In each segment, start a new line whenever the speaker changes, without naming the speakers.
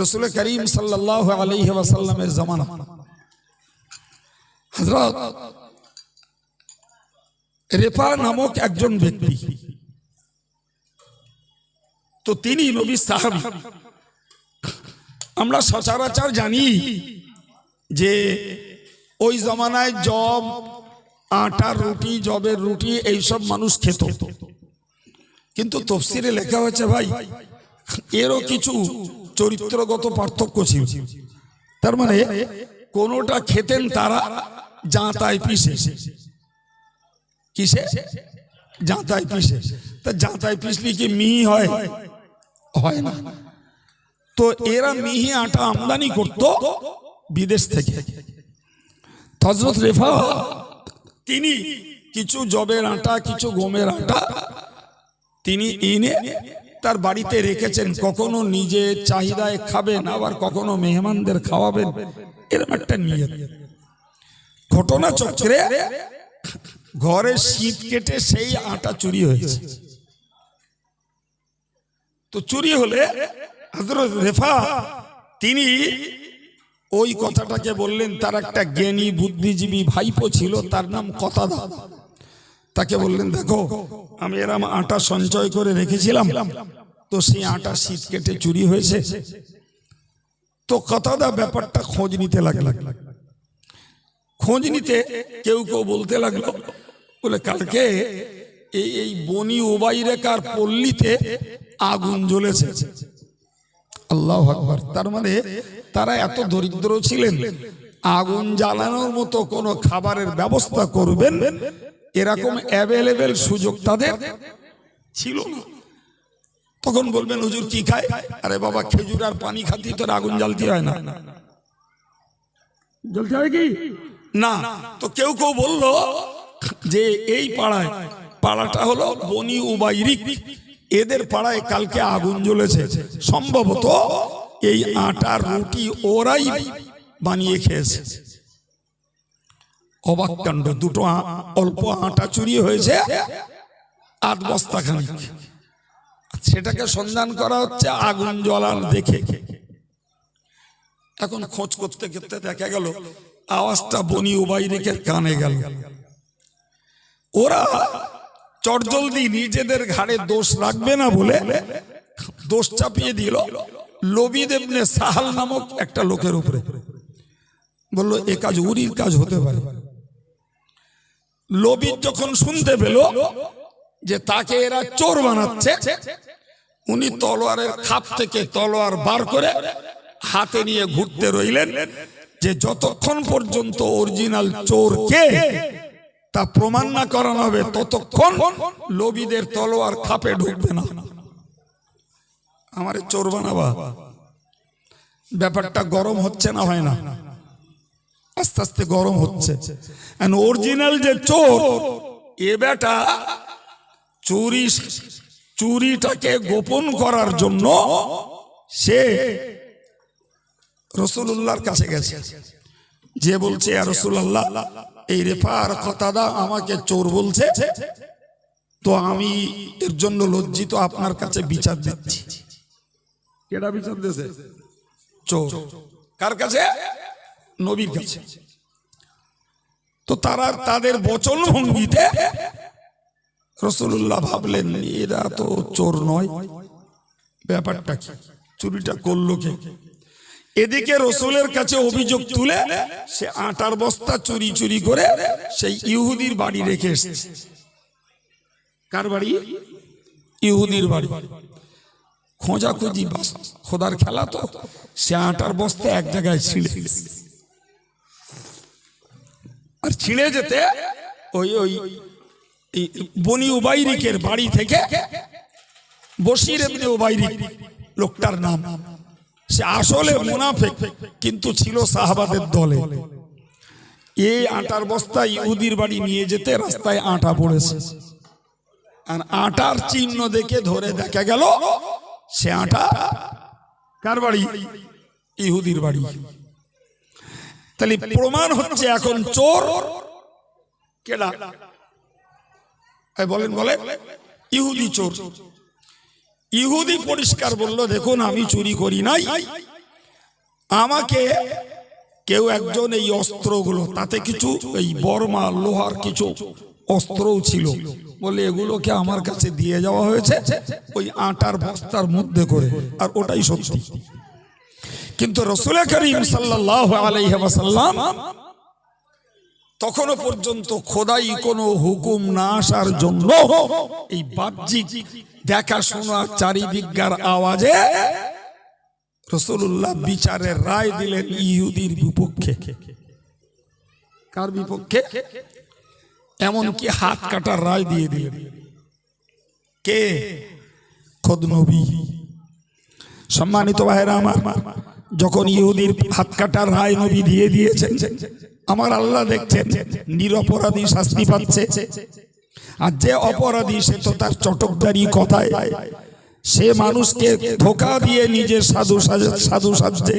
রসুল করিম সাল্লাহ আলহি জামানা। হজরত রেফা নামক একজন ব্যক্তি। তো তিনি নবী সাহাবি। আমরা সচরাচর জানি যে ওই জমানায় জব আটার রুটি, জবের রুটি এইসব মানুষ খেত। কিন্তু তফসিরে লেখা হয়েছে, ভাই, এরও কিছু চরিত্রগত পার্থক্য ছিল। তার মানে কোনোটা খেতেন তারা জাঁতায় পিসে। কিসে? জাঁতায় পিসে। তা জাঁতায় পিসলি কি মিহি হয়? হয় না। তো এরা মিহি আটা আমদানি করত বিদেশ থেকে। হজরত রেফা, তিনি কিছু জবের আটা, কিছু গমের আটা, তিনি এনে তার বাড়িতে রেখেছেন, কখনো নিজে চাহিদায় খাবেন, আবার কখনো মেহমানদের খাওয়াবেন এরকম একটা নিয়ত। ঘটনা চক্রে ঘরে শীত কেটে সেই আটা চুরি হয়েছে। তো চুরি হলে রেফা, তিনি ওই কথাটাকে বললেন, তার একটা জ্ঞানী বুদ্ধিজীবী ভাইপো ছিল, তার নাম কথাদা তাকে বললেন, দেখো, আমি এরম আটা সঞ্চয় করে রেখেছিলাম তো সেই আটা শীত কেটে চুরি হয়েছে। তো কথাদা ব্যাপারটা খোঁজ নিতে লাগল। খোঁজ নিতে কেউ কেউ বলতে লাগল, বলে কালকে এই এই বনি ওবাই রেখার পল্লীতে আগুন জ্বলেছে। আল্লাহ আকবর। তার মানে তারা এত দরিদ্র ছিলেন, আগুন জ্বালানোর মতো কোনো খাবারের ব্যবস্থা করবেন, এরকম অ্যাভেলেবেল সুযোগ তাদের ছিল না। তখন বলবেন হুজুর কি খায়? আরে বাবা খেজুর আর পানি খাতি তোর আগুন জ্বালতে হয় না। জ্বলতে হয় কি? না তো কেউ কেউ বলল যে এই পাড়ায় পাড়াটা হলো বনি উবাইরিক। এদের পাড়ায় কালকে আগুন জ্বলেছে। সম্ভবত এই আটার রুটি ওরাই বানিয়ে খেয়েছে। অবাক কাণ্ড দুটো অল্প আটা চুরি হয়েছে আট বস্তা খানিক সেটাকে সন্ধান করা হচ্ছে আগুন জ্বলার দেখে। এখন খোঁজ করতে করতে দেখা গেল, আওয়াজটা বনি উবাইরিকে কানে গেল। ওরা চটজলদি নিজেদের ঘাড়ে দোষ রাখবে না বলে দোষ চাপিয়ে দিল লবিদ এমনি সাহাল নামক একটা লোকের উপরে। বলল, এ কাজ উরির কাজ হতে পারে। লবিদ যখন শুনতে পেল যে তাকে এরা চোর বানাচ্ছে উনি তলোয়ারের খাপ থেকে তলোয়ার বার করে হাতে নিয়ে ঘুরতে রইলেন যে যতক্ষণ পর্যন্ত অরিজিনাল চোর কে, তা প্রমাণ না করানো হবে, ততক্ষণ লোবিদের তলোয়ার খাপে ঢুকবে না। আমার চোর বানাবা। ব্যাপারটা গরম হচ্ছে না হয় না? আস্তে আস্তে গরম হচ্ছে। অরিজিনাল যে চোর, এ বেটা চুরি চুরিটাকে গোপন করার জন্য সে রসুল্লাহর কাছে গেছে। যে বলছে রসুল্লাহ এই রেফার কথাদা আমাকে চোর বলছে তো আমি এর জন্য লজ্জিত আপনার কাছে বিচার দিচ্ছি। কেডা বিচার দিয়েছে? চোর। কার কাছে? নবীর কাছে। তো তারা তাদের বচন ভঙ্গিতে রসুল্লাহ ভাবলেন, এরা তো চোর নয়। ব্যাপারটা কি? চুরিটা করল কে? এদিকে রসুলের কাছে অভিযোগ তুলে, সে আটার বস্তা চুরি চুরি করে সেই ইহুদির বাড়ি রেখে এসেছে। কার বাড়ি? ইহুদির বাড়ি। খোঁজাখুঁজি বাস, খোদার খেলা তো, সে আটার বস্তা এক জায়গায় ছিঁড়ে আর ছিঁড়ে যেতে ওই ওই বনি উবাইরিকের বাড়ি থেকে বসির এমনি উবাইরিক লোকটার নাম। সে আসলে মুনাফেক, কিন্তু ছিল সাহাবাদের দলে। এই আটার বস্তা ইহুদির বাড়ি নিয়ে যেতে রাস্তায় আটা পড়েছে। আর আটার চিহ্ন দেখে ধরে দেখা গেল, সে আটা কার বাড়ি? ইহুদির বাড়ি। তাহলে প্রমাণ হচ্ছে এখন চোর কেডা? বলেন বলেন। ইহুদি চোর। ইহুদি পরিষ্কার বলল, দেখুন, আমি চুরি করি নাই। আমাকে কেউ একজন এই অস্ত্রগুলো, তাতে কিছু, এই বর্মা, লোহার কিছু অস্ত্রও ছিল। বলে, এগুলোকে আমার কাছে দিয়ে যাওয়া হয়েছে ওই আটার বস্তার মধ্যে করে। আর ওটাই সত্যি। কিন্তু রসুল করিম সাল্লাহ আলাইহাসাল্লাম তখনও পর্যন্ত খোদাই কোনো হুকুম না আসার জন্য এই বাহ্যিক দেখাশোনা চারিদিককার আওয়াজে রসুল্লাহ বিচারের রায় দিলেন ইহুদির বিপক্ষে। কার বিপক্ষে? এমনকি হাত কাটার রায় দিয়ে দিলেন। কে? খোদ নবী সম্মানিত ভাইরা আমার, যখন ইহুদির হাত কাটার রায় নবী দিয়ে দিয়েছেন আমার আল্লাহ দেখছেন নিরপরাধী শাস্তি পাচ্ছে। আর যে অপরাধী সে তো তার চটকদারি কথায় সে মানুষকে ধোকা দিয়ে নিজের সাধু সাধু সাজছে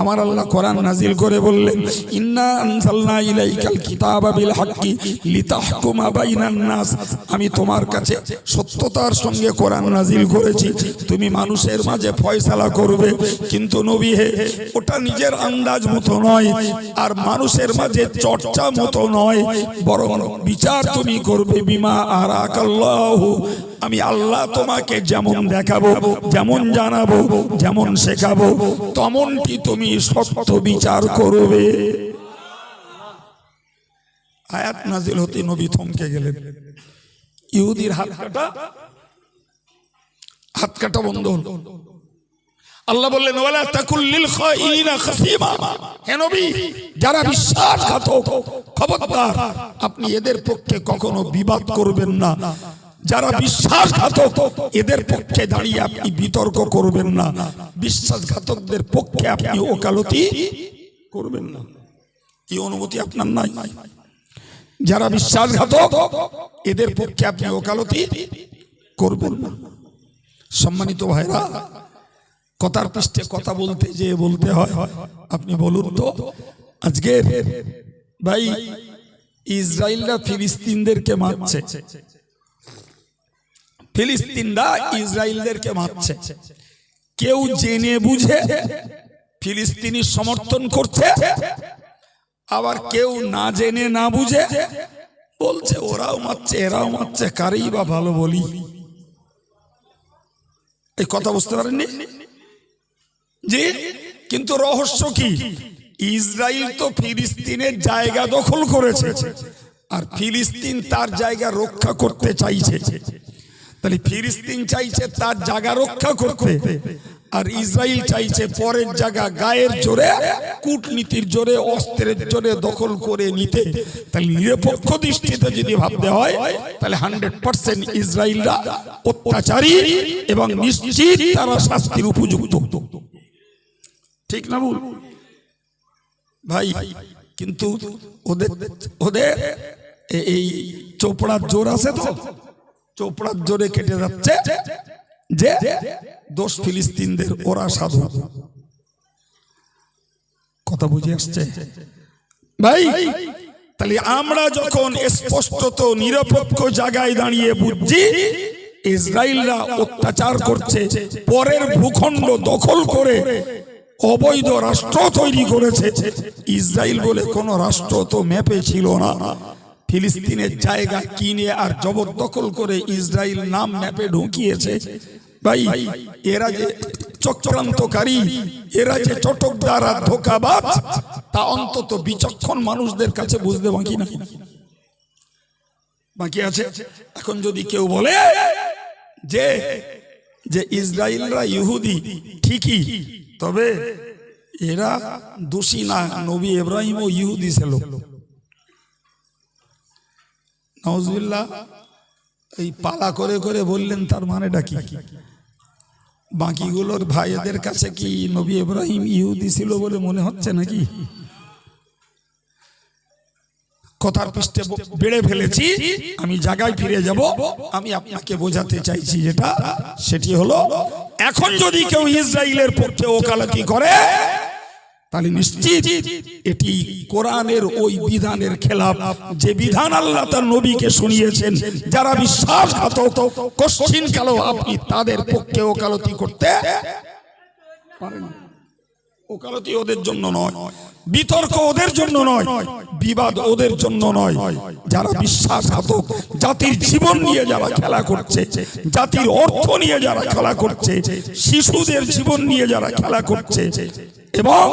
আমার আল্লাহ কোরআন নাজিল করে বললেন, ইন্না আনজালনা ইলাইকাল কিতাবা বিল হাক্কি লিতাহকুমা বাইনান নাস। আমি তোমার কাছে সত্যতার সঙ্গে কোরআন নাজিল করেছি। তুমি মানুষের মাঝে ফয়সালা করবে, কিন্তু নবী হে, ওটা নিজের আন্দাজ মতো নয়, আর মানুষের মাঝে চর্চা মতো নয়, বরং বিচার তুমি করবে বিমা আর আকাল্লাহু আমি আল্লাহ তোমাকে যেমন দেখাবো, যেমন জানাব, যেমন শেখাবো, তেমনটি তুমি সত্য বিচার করবে। আয়াত নাজিল হতে নবী থমকে গেলেন। ইহুদির হাত কাটা হাত কাটা বন্ধ হলো। আল্লাহ বললেন, ওয়ালা তাকুল্লিল খাইনা খাসিমা। হে নবী, যারা বিশ্বাসঘাতক, খবরদার, আপনি এদের পক্ষে কখনো বিবাদ করবেন না। যারা বিশ্বাসঘাতক, এদের পক্ষে দাঁড়িয়ে আপনি বিতর্ক করবেন না। বিশ্বাসঘাতকদের পক্ষে আপনি ওকালতি করবেন না। কি অনুমতি আপনার নাই। যারা বিশ্বাসঘাতক, এদের পক্ষে আপনি ওকালতি করবেন না। সম্মানিত ভাইরা, কথার পৃষ্ঠে কথা বলতে যে বলতে হয়, আপনি বলুন তো আজকে ভাই ইসরায়েলরা ফিলিস্তিনদেরকে মারছে। ফিলিস্তিনরা ইসরায়েলদেরকে মারছে। কেউ জেনে বুঝে ফিলিস্তিনি সমর্থন করছে, আবার কেউ না জেনে না বুঝে বলছে, ওরাও মারছে, এরাও মারছে, কারেই বা ভালো বলি? এই কথা বুঝতে পারেননি? জি, কিন্তু রহস্য কি? ইসরায়েল তো ফিলিস্তিনের জায়গা দখল করেছে, আর ফিলিস্তিন তার জায়গা রক্ষা করতে চাইছে। তাহলে ফিলিস্তিন চাইছে তার জায়গা রক্ষা করতে, আর ইসরায়েল চাইছে পরের জায়গা গায়ের জোরে, কূটনীতির জোরে, অস্ত্রের জোরে দখল করে নিতে। তাহলে নিরপেক্ষ দৃষ্টিতে যদি ভাবতে হয়, তাহলে হান্ড্রেড পার্সেন্ট ইসরায়েলরা অত্যাচারী এবং নিশ্চিত তারা শাস্তির উপযুক্ত। ঠিক না বল ভাই, কিন্তু ওদের ওদের এই চোপড়ার জোর আছে তো? চোপড়ার জোরে কেটে যাচ্ছে যে দোষ ফিলিস্তিনদের, ওরা সাধু। কথা বুঝে আসছে? ভাই, তাহলে আমরা যখন স্পষ্টত, নিরপেক্ষ জায়গায় দাঁড়িয়ে বুঝছি, ইসরায়েলরা অত্যাচার করছে, পরের ভূখণ্ড দখল করে অবৈধ রাষ্ট্র তৈরি করেছে। ইসরায়েল বলে কোন রাষ্ট্র তো ম্যাপে ছিল না। ফিলিস্তিনের জায়গা কিনে আর জবরদখল করে ইসরায়েল নাম ম্যাপে ঢুকিয়েছে? ভাই এরা যে চক্রান্তকারী এরা যে চটকদার আর ধোকাবাজ তা অন্তত বিচক্ষণ মানুষদের কাছে বুঝতে বাকি নাই। বাকি আছে? এখন যদি কেউ বলে যে যে ইসরায়েলরা ইহুদি ঠিকই তবে এরা দোষী না। নবী ইব্রাহিম ও ইহুদি ছিল। নজবিল্লা এই পালা করে করে বললেন, তার মানেটা কি? বাকিগুলোর ভাইদের কাছে কি নবী ইব্রাহিম ইহুদি ছিল বলে মনে হচ্ছে নাকি? কথার পৃষ্ঠে বেড়ে ফেলেছি, আমি জায়গায় ফিরে যাব, আমি আপনাকে বোঝাতে চাইছি যেটা, সেটি হলো, এখন যদি কেউ ইসরায়েলের পক্ষে ওকালতি করে তাহলে নিশ্চিত এটি কোরআনের ওই বিধানের খেলাফ যে বিধান আল্লাহ তার নবীকে শুনিয়েছেন, যারা বিশ্বাসঘাতক কশ্চিন কালো আপনি তাদের পক্ষে ওকালতি করতে পারেন ওকালতি ওদের জন্য নয়, বিতর্ক ওদের জন্য নয়, বিবাদ ওদের জন্য নয়। যারা বিশ্বাসঘাতক, জাতির জীবন নিয়ে যারা খেলা করছে, জাতির অর্থ নিয়ে যারা খেলা করছে, শিশুদের জীবন নিয়ে যারা খেলা করছে এবং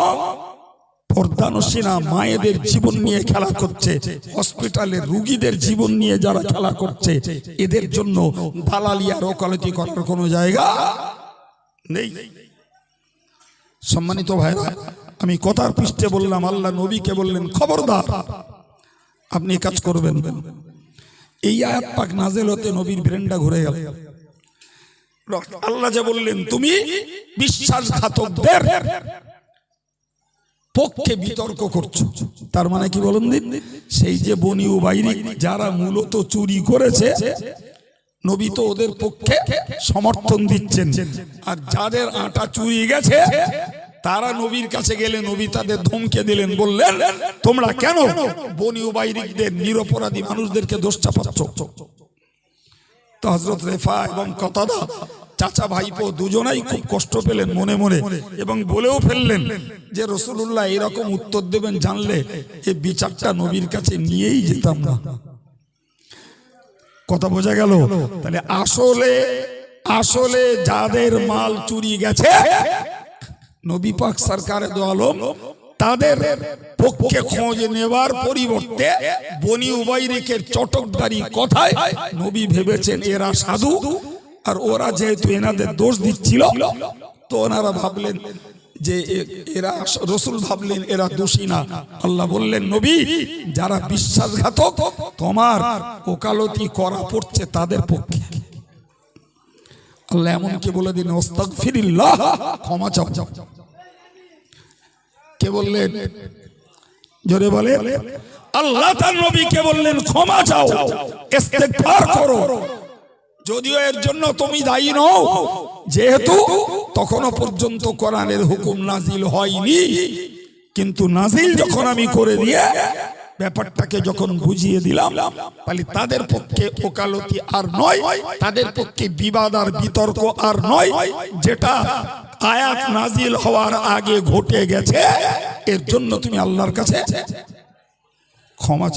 পর্দানসীনা মায়েদের জীবন নিয়ে খেলা করছে, হসপিটালে রুগীদের জীবন নিয়ে যারা খেলা করছে, এদের জন্য দালালি আর ওকালতি করার কোনো জায়গা নেই। সম্মানিত ভাইরা, আমি কথার পৃষ্ঠে বললাম, আল্লাহ নবীকে বললেন, খবরদার, আপনি কাজ করবেন। এই আয়াত পাক নাজেল হতে নবীর ব্রেনটা ঘুরে গেল। আল্লাহ যে বললেন, তুমি বিশ্বাসঘাতকদের পক্ষে বিতর্ক করছ। তার মানে কি বলুন দিন? সেই যে বনি বাইরি যারা মূলত চুরি করেছে নবী তো ওদের পক্ষে সমর্থন দিচ্ছেন। আর যাদের আটা চুরি গেছে তারা নবীর কাছে গেলে নবী তাদের ধমকে দিলেন বললেন তোমরা কেন বনি বাইরিকদের নিরপরাধী মানুষদেরকে দোষ চাপাচ্ছ? তো হজরত রেফা এবং কতাদা চাচা ভাইপো দুজনাই খুব কষ্ট পেলেন মনে মনে এবং বলেও ফেললেন যে রসুল্লাহ এরকম উত্তর দেবেন জানলে এই বিচারটা নবীর কাছে নিয়েই যেতাম না। কথা বোঝা গেল? তাহলে আসলে আসলে যাদের মাল চুরি গেছে, নবী পাক সরকারে দো আলম তাদের পক্ষে খোঁজ নেবার পরিবর্তে বনি উবাইরিকের চটকদারি কথায় নবী ভেবেছেন এরা সাধু আর ওরা যেহেতু এনাদের দোষ দিচ্ছিল, তো ওনারা ভাবলেন যে এরা রসুল ভাবলেন এরা দোষী না। আল্লাহ বললেন, নবী, যারা বিশ্বাসঘাতক, তোমার ওকালতি করা পড়ছে তাদের পক্ষে। আল্লাহ এমনকি বলে দিন ওস্তাগফিরিল্লাহ ক্ষমা চাও। কে বললেন? জোরে বলে, আল্লাহ তার নবীকে বললেন, ক্ষমা চাও করো। যদিও এর জন্য তুমি দায়ী নও, যেহেতু তখনও পর্যন্ত কোরআনের হুকুম নাজিল হয়নি। কিন্তু নাজিল যখন আমি করে দিয়ে ব্যাপারটাকে যখন বুঝিয়ে দিলাম, তাহলে তাদের পক্ষে ওকালতি আর নয়, তাদের পক্ষে বিবাদ আর বিতর্ক আর নয়, যেটা আয়াত নাজিল হওয়ার আগে ঘটে গেছে, এর জন্য তুমি আল্লাহর কাছে ক্ষমা